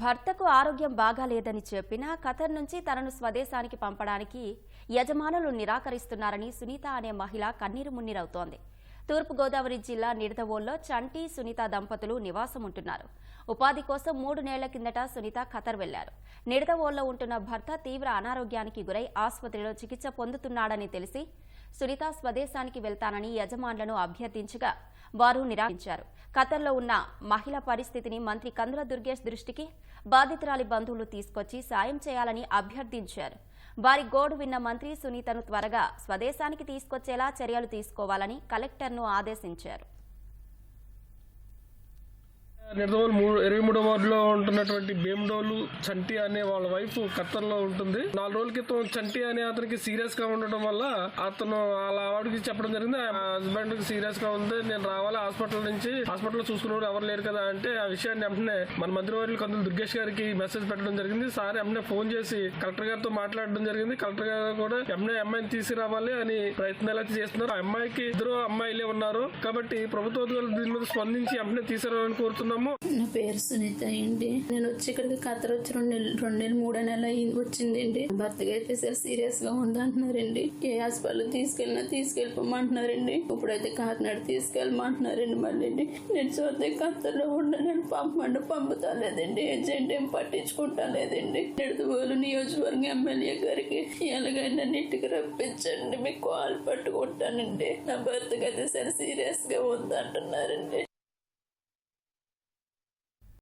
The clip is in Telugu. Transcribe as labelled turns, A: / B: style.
A: భర్తకు ఆరోగ్యం బాగాలేదని చెప్పినా ఖతర్ నుంచి తనను స్వదేశానికి పంపడానికి యజమానులు నిరాకరిస్తున్నారని సునీత అనే మహిళ కన్నీరు మున్నీరవుతోంది. తూర్పుగోదావరి జిల్లా నిడదవోల్లో చంటి సునీత దంపతులు నివాసం ఉంటున్నారు ఉపాధి కోసం మూడు నెలల కిందట సునీత ఖతర్ వెళ్ళారు నిడదవోల్లో ఉంటున్న భర్త తీవ్ర అనారోగ్యానికి గురై ఆసుపత్రిలో చికిత్స పొందుతున్నాడని తెలిసి సునీత స్వదేశానికి వెళ్తానని యజమానులను అభ్యర్థించగా వారు నిరాకరించారు. ఖతర్లో ఉన్న మహిళ పరిస్థితిని మంత్రి కందుల దుర్గేష్ దృష్టికి బాధితురాలి బంధువులు తీసుకొచ్చి సాయం చేయాలని అభ్యర్థించారు. వారి గోడు విన్న మంత్రి సునీతను త్వరగా స్వదేశానికి తీసుకొచ్చేలా చర్యలు తీసుకోవాలని కలెక్టర్ను ఆదేశించారు.
B: నిర్దోల్ మూడు ఇరవై మూడో వార్డులో ఉంటున్నటువంటి భీమడోలు చంటి అనే వాళ్ళ వైఫ్ ఖత్తర్లో ఉంటుంది. నాలుగు రోజుల క్రితం చంటి అనే అతనికి సీరియస్గా ఉండటం వల్ల అతను వాళ్ళ ఆవిడకి చెప్పడం జరిగింది. ఆ హస్బెండ్కి సీరియస్గా ఉంది. నేను రావాలి హాస్పిటల్ నుంచి. హాస్పిటల్ చూసుకునేవారు ఎవరు లేరు కదా అంటే ఆ విషయాన్ని వెంటనే మన మంత్రివర్యులు కందుల దుర్గేష్ గారికి మెసేజ్ పెట్టడం జరిగింది. సార్ వెంటనే ఫోన్ చేసి కలెక్టర్ గారితో మాట్లాడడం జరిగింది. కలెక్టర్ గారు కూడా వెంటనే అమ్మాయిని తీసుకురావాలి అని ప్రయత్నాలు అయితే చేస్తున్నారు? ఆ అమ్మాయికి ఇద్దరు అమ్మాయిలే ఉన్నారు. కాబట్టి ప్రభుత్వ దీని మీద స్పందించి వెంటనే తీసుకురావాలని కోరుతున్నాము
C: నా పేరు సునీత అండి. నేను వచ్చి ఇక్కడికి ఖతర్ వచ్చి రెండు నెలలు రెండు నెలలు మూడో నెల అయింది వచ్చిందండి. భర్తగా అయితే సార్ సీరియస్గా ఉందంటున్నారండి ఏ హాస్పిటల్ తీసుకెళ్ళినా తీసుకెళ్ళిపోమంటున్నారండి. ఇప్పుడైతే కాకినాడ తీసుకెళ్ళమంటున్నారండి మళ్ళీ నేను చూస్తే ఖతర్లో ఉండనని పంపమంటే పంపుతా లేదండి ఏజెంట్ ఏం పట్టించుకుంటా లేదండి నిడదవోలు నియోజకవర్గం ఎమ్మెల్యే గారికి ఎలాగైనా నీటికి రప్పించండి. మీకు కాల్ పట్టుకుంటానండి. నా భర్తగా అయితే సార్ సీరియస్గా ఉందంటున్నారండి.